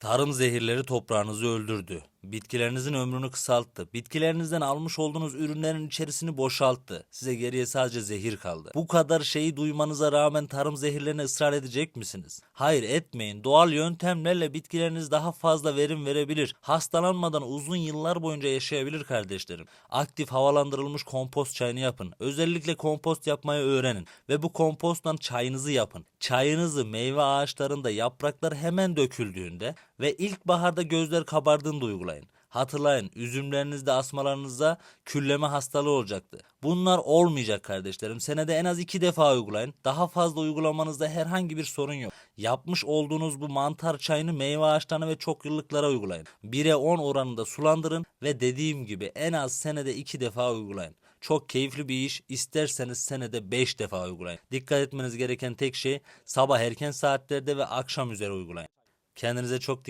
Tarım zehirleri toprağınızı öldürdü. Bitkilerinizin ömrünü kısalttı. Bitkilerinizden almış olduğunuz ürünlerin içerisini boşalttı. Size geriye sadece zehir kaldı. Bu kadar şeyi duymanıza rağmen tarım zehirlerine ısrar edecek misiniz? Hayır etmeyin. Doğal yöntemlerle bitkileriniz daha fazla verim verebilir. Hastalanmadan uzun yıllar boyunca yaşayabilir kardeşlerim. Aktif havalandırılmış kompost çayını yapın. Özellikle kompost yapmayı öğrenin ve bu komposttan çayınızı yapın. Çayınızı meyve ağaçlarında yapraklar hemen döküldüğünde ve ilkbaharda gözler kabardığında uygulayın. Hatırlayın üzümlerinizde asmalarınızda külleme hastalığı olacaktı. Bunlar olmayacak kardeşlerim. Senede en az iki defa uygulayın. Daha fazla uygulamanızda herhangi bir sorun yok. Yapmış olduğunuz bu mantar çayını meyve ağaçlarına ve çok yıllıklara uygulayın. 1'e 10 oranında sulandırın ve dediğim gibi en az senede iki defa uygulayın. Çok keyifli bir iş. İsterseniz senede 5 defa uygulayın. Dikkat etmeniz gereken tek şey sabah erken saatlerde ve akşam üzeri uygulayın. Kendinize çok dikkat